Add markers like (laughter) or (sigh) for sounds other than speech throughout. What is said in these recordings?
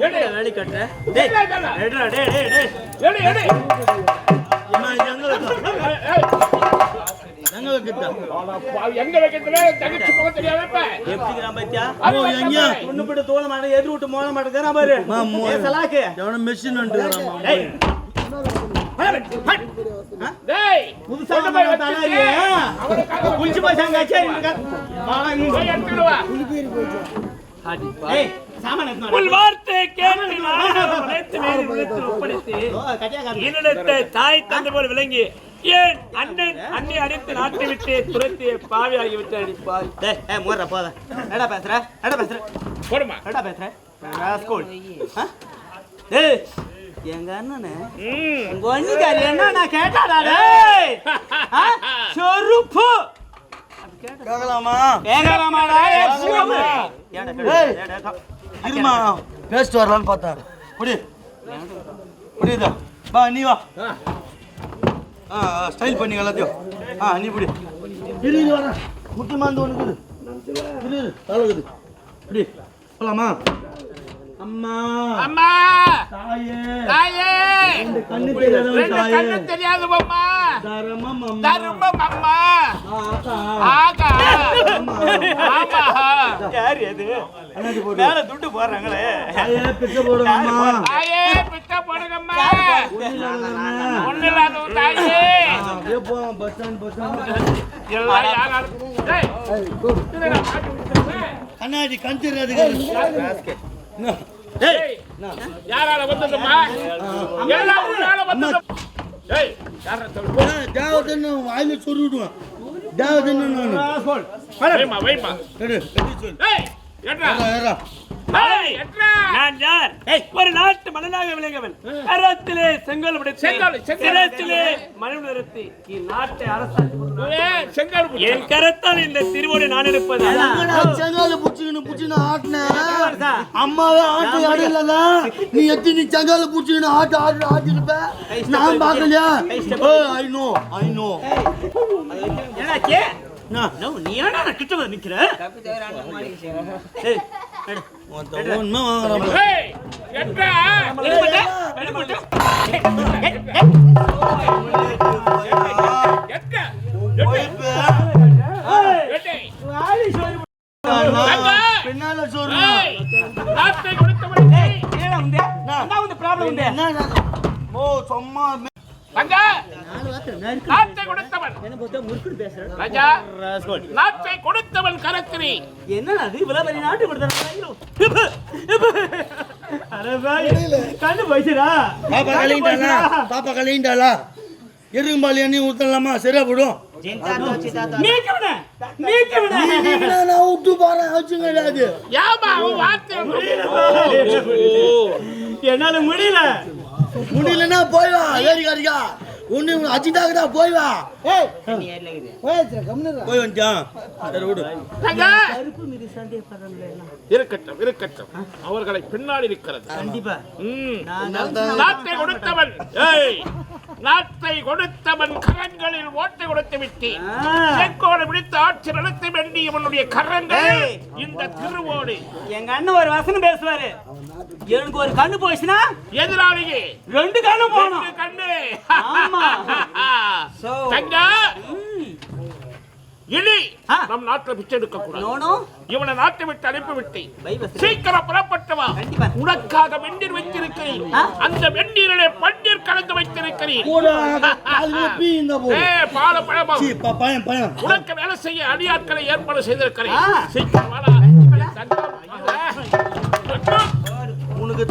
வேலை கட்டுற. டேய் எடுடா டேய் டேய் டேய். எடு எடு. இம்மா, இது எங்க வைக்க? எங்க வைக்கிறதா? பாவி, எங்க வைக்கிறதுல தகச்சு போக தெரியாத இப்ப. எப்படிங்கிறான் பாத்தியா? அது ஓ, எங்க? வைக்கிறேன். ஒண்ணு போட்டு தோலை மாட்டை, எதிர் விட்டு மோள மாட்டேங்கிறான் பாரு. டேய் புதுசா உன் வார்த்தை கேட்டு ஒப்படைத்து. என்னிடத்தை தாய் தந்தை போல் விளங்கி ஏன் அண்ணன் அண்ணி அடித்து நாட்டை விட்டு துரத்தி பாவியாகி விட்டு அடிப்பாய் டேய், ஏய், மூடுறா, போதா. என்னடா பேசுற? என்னடா பேசுற? போடுமா என்னடா பேசுற? ராஸ்கோல். ஆ? டேய், எங்க அண்ணனு ம். உங்க அண்ணிக்காரி என்ன நான் கேட்டாடா டேய் ஆ? சொருப்பு கேட்கலாமா கேட்கலாமாடா ஏய், இருமா. பேசிட்டு வரலான்னு பார்த்தேன். புடி. புரியுதா? வா நீ வா. ஆ. ஸ்டைல் பண்ணி எல்லாத்தையும். ஆ நீ புடி. இரு இரு வரேன். முக்கியமானது ஒன்று இருக்குது இரு இரு அழகுது புடி. போலாமா? அம்மா. அம்மா. தாயே. தாயே. ரெண்டு கண்ணு ரெண்டு தெரியாது அம்மா தரமம் அம்மா. தர்மம் அம்மா. ஆகா. ஆமா. யார் அது மேல துட்டு போடுறாங்களே. தாயே பிச்சை போடுவாம்மா தாயே பிச்சை போடுங்கம்மா. ஒன்றும் ஒண்ணு இல்லாத தாயே. அப்படியே போவோம் பஸ் ஸ்டாண்ட் பஸ் ஸ்டாண்ட் எல்லாம் யாராலும் டேய். கண்ணாடி கண் யாரால வந்ததும்மா எல்லாம் உன்னால வந்தது. டேய் யாரா சொல்லு தேவதன்னு வாயில தேவதன்னு நான். வைமா வைமா எடு நான் யார்? ஒரு நாட்டு மன்னனாக விளங்கவன். கரத்திலே செங்கல். சிரத்திலே நிறுத்தி. இந்நாட்டை அரசாட்சி. என் கரத்தால் இந்த திருவோடு நான் இருப்பதா செங்கால புடிச்சுன்னு ஆட்டினேன் அம்மாவே ஆட்டு இல்லதா நீ எத்தி நீ செங்கால புடிச்சுக்கின்னு ஆட்டு ஆட்டு ஆட்டிருப்ப? நான் பார்க்கலையா? ஐ நோ ஐ நோ என்னாச்சு? நான் கிட்ட வந்து நிக்கிற? பின்னால சொல்றேன்? என்ன உண்டு? problem உண்டு? என்ன ஓ சும்மா தங்க! நாட்டை கொடுத்தவன். என்ன? ராஜா. நாட்டை கொடுத்தவன் கரத்திரி என்னடா அது? இவ்வளவு பெரிய நாட்டு கொடுத்தாங்க கண்ணு. பாப்பா போயிடுச்சுடா. பாப்பா கலையிட்டாளா? எருகும்பாலி எண்ணி ஊத்தலாமா சரியா போடும் என்னால முடியல. முடியலன்னா போய் வா ஏறி காரிக்கா ஒண்ணு அஜிட்டாக்குதா போய் வா. போய் வந்துட்டான். சரி விடு. இருக்கட்டும் இருக்கட்டும். அவர்களை பின்னாடி இருக்கிறது கண்டிப்பா. நாட்டை கொடுத்தவன். ஏய் நாட்டை கொடுத்தவன் கரங்களில் ஓட்டை கொடுத்து விட்டு. செங்கோடு பிடித்து ஆட்சி நடத்த வேண்டிய உன்னுடைய கரங்கள். இந்த திருவோடு. எங்க அண்ணன் ஒரு வசனம் பேசுவாரு. எனக்கு ஒரு கண்ணு போச்சுன்னா? எதிராளியே. ரெண்டு கண்ணு போகணும். ரெண்டு கண்ணு. ஆமா. (laughs) தங்க. இனி. நம் நாட்டில் பிச்சை எடுக்க கூடாது இவனை நாட்டை விட்டு அனுப்பி விட்டு பை வசனம். சீக்கிரம் புறப்பட்டவா. உனக்காக வெந்நீர் வைத்திருக்கிறேன்? அந்த வெந்நீரிலே பன்னீர் கலந்து வைத்திருக்கிறேன். (laughs) உனக்கு வேலை செய்ய அடியாட்களை ஏற்பாடு செய்திருக்கிறேன். சீக்கிரம்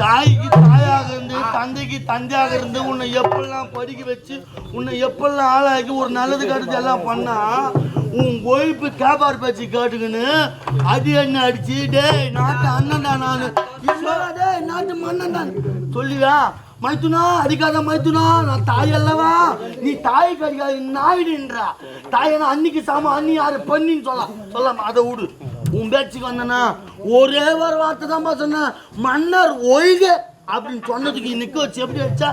தாய்க்கு தாயாக இருந்து தந்தைக்கு தந்தையாக இருந்து உன்னை எப்பெல்லாம் படிக்க வச்சு உன்னை எப்பெல்லாம் ஆளாக்கி ஒரு நல்லது கருத்து எல்லாம் பண்ணா உன் ஒழிப்பு கேபார் பேச்சு கேட்டுக்கின்னு அது என்ன அடிச்சு? டேய் நாட்டு அண்ணன்டா நானு. டேய் நாட்டு மன்னன் தான் சொல்லியா மைத்துனா அடிக்காத மைத்துனா நான் தாய் அல்லவா? நீ தாய்க்கு அடிக்காத நாயிடுன்றா. தாயனா அன்னைக்கு சாம அண்ணி யாரு? பண்ணின்னு சொல்லலாம். சொல்லாம அதை விடு. உன் பேச்சுக்கு வந்தனா ஒரே ஒரு வார்த்தை தான் சொன்னேன் மன்னர் ஒய்க அப்படின்னு சொன்னதுக்கு நிக்க வச்சு எப்படி வச்சா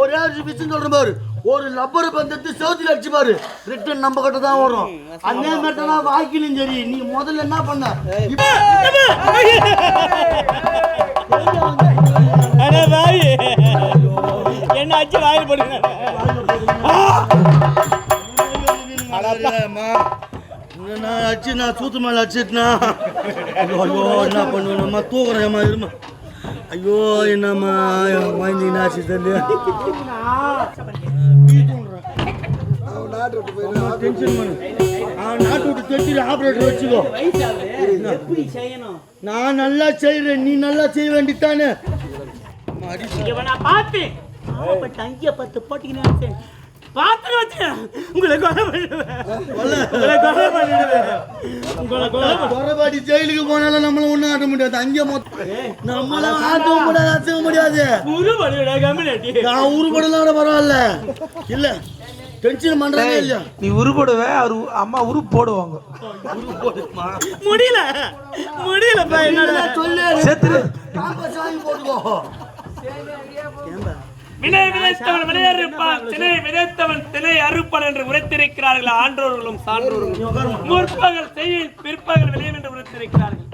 ஒரே ஒரு விஷயம் சொல்றேன் பாரு. ஒரு லப்பர் பந்தத்து செவுத்துல அடிச்சு பாரு. ரிட்டன் நம்ம கிட்ட தான் வரும். அதே மாதிரி தான் வாய்க்கிலும் சரி. நீ முதல்ல என்ன பண்ண? என்ன அச்சு வாயில் போடுங்க நான் அடிச்சு நான் சூத்து மேல அடிச்சிட்டுனா ஐயோ ஐயோ என்ன பண்ணுவேம்மா தூக்குறேம்மா இருமா. ஐயோ என்னம்மா? வாங்கி நாச்சு தள்ளி டென்ஷன் பண்ணு நாட்டு விட்டு தெரிஞ்சு ஆப்ரேட்டர் வச்சுக்கோ. நான் நல்லா செய்றேன். நீ நல்லா செய்ய வேண்டித்தானே இவன் நான் பார்த்தேன் பட் அங்கே பாத்திரம் வச்சு உங்களை கொலை பண்ணிடுவேன். உங்களை கொலை பண்ணிடுவேன். உங்களை கொலை பண்ணி- குறபாடி ஜெயிலுக்கு போனாலும் நம்மள ஒண்ணும் ஆட்ட முடியாது. அங்கே மொத்தம். நம்மள ஆட்டவும் முடியாது அசைக்க முடியாது. உரு பண்ணிவிட கம்மினாட்டி நான் உருப்படலாம் பரவாயில்ல. இல்ல. டென்ஷன் பண்றாங்க இல்லையா? நீ உருப்படுவ அவர் அம்மா உரு போடுவாங்க. முடியல. என்னால. சொல்லு. செத்துரு போட்டுக்கோ. வினை விதைத்தவன் வினையறுப்பான் திணை விதைத்தவன் திணை அறுப்பான் என்று உரைத்திருக்கிறார்கள். ஆன்றோர்களும் சான்றோர்களும். முற்பகல் செய்யும் பிற்பகல் விளையும் என்று உரைத்திருக்கிறார்கள்.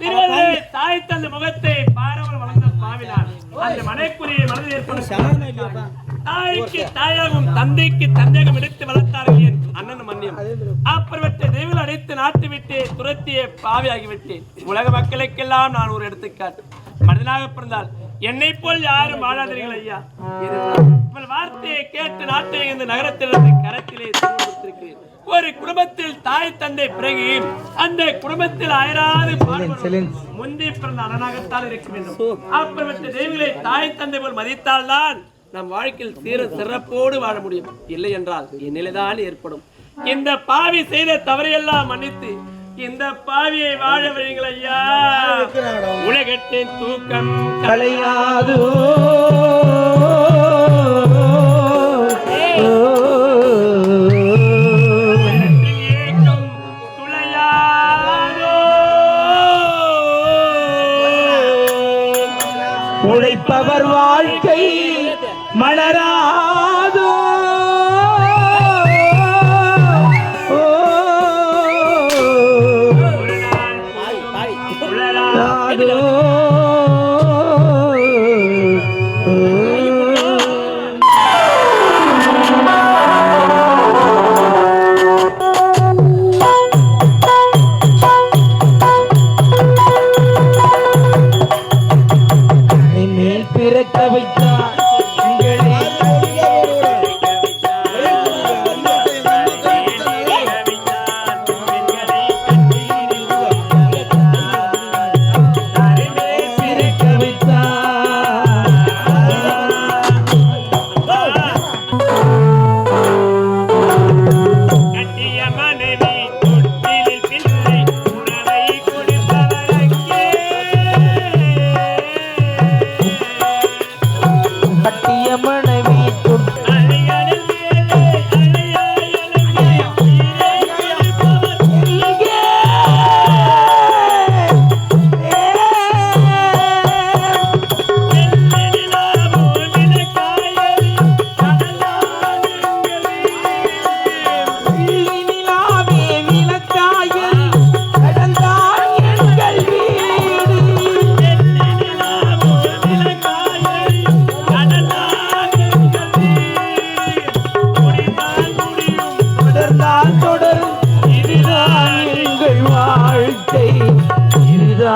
திருவள்ளுவரே தாய் தந்த முகத்தை பாராமல் வளர்ந்த பாவினார். அந்த மனைக்குரிய மனதில் ஏற்படும் தாய்க்கு தாயாகவும் தந்தைக்கு தந்தையகம் எடுத்து வளர்த்தார்கள் என் அண்ணன் மன்னியம். அப்புறவற்றை தெய்வங்கள் அடைத்து நாட்டு விட்டு துரத்திய பாவியாகிவிட்டேன். உலக மக்களுக்கெல்லாம் நான் ஒரு எடுத்துக்காட்டு. மனிதனாக பிறந்தால் என்னை போல் யாரும் வாழாதீர்கள் ஐயா. உங்கள் வார்த்தையை கேட்டு நாட்டை இந்த நகரத்திலிருந்து கரத்திலே ஒரு குடும்பத்தில் தாய் தந்தை பிறகு அந்த குடும்பத்தில் அயராது முந்தி பிறந்த அரணாகத்தான் இருக்க வேண்டும். அப்புறமற்ற தெய்வங்களை தாய் தந்தை போல் மதித்தால்தான் நம் வாழ்க்கையில் சீர சிறப்போடு வாழ முடியும். இல்லை என்றால் இந்நிலைதான் ஏற்படும். இந்த பாவி செய்த தவறையெல்லாம் மன்னித்து இந்த பாவியை வாழ வையுங்கள் ஐயா உலகத்தின் தூக்கம் கலையாது Adore.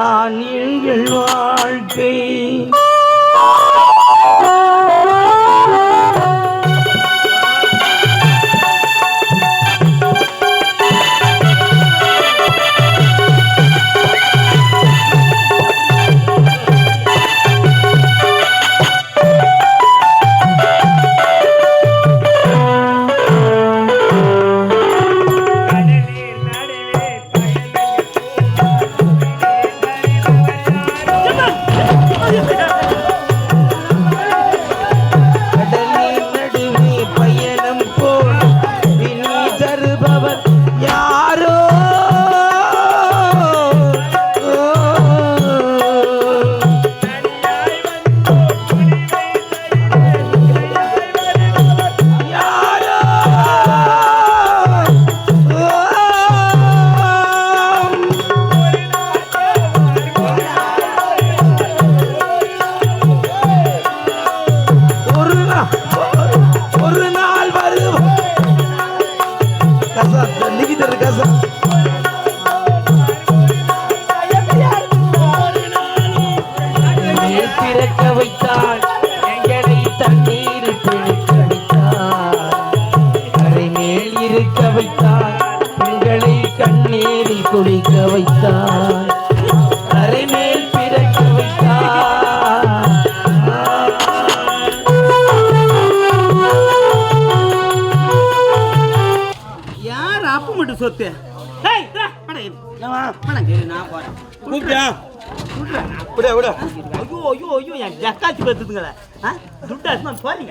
இதுதான் எங்கள் வாழ்க்கை மேல் இருக்க வைத்தாள் எங்களை கண்ணீரில் குளிக்க வைத்தாள் கரை மேல் பிறக்க வைத்தாள் யார் அப்ப மட்டும் சொத்து? டேய் டா, பணம் இரு. பணம் இரு, நான் போறேன். கூப்பிட்டியா? விட விட. ஐயோ ஐயோ ஐயோ என் போறீங்க.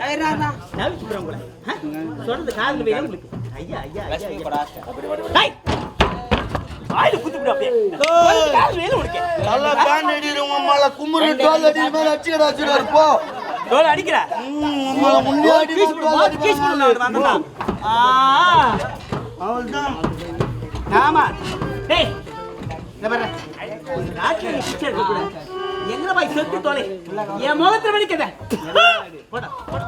உங்களை. ஆ? சொல்றது காதுல போய் உங்களுக்கு. ஐயா ஐயா ஐயா, ஐயா. டேய் வாயில குத்து விடு அப்படியே. நல்லா குமுறு டோல் அடிச்சுடா அடிச்சுடா போ. டோல் அடிக்கிற. முன்னே அடி போடு கீஸ் போடு ஆ. அவள்தான் ஆமா. டேய். இந்த பாரு. ராத்திரி பிச்சை எடுக்க கூடாது எங்க போய் செத்து தொலை? என் முகத்துல வலிக்கத. போடா போடா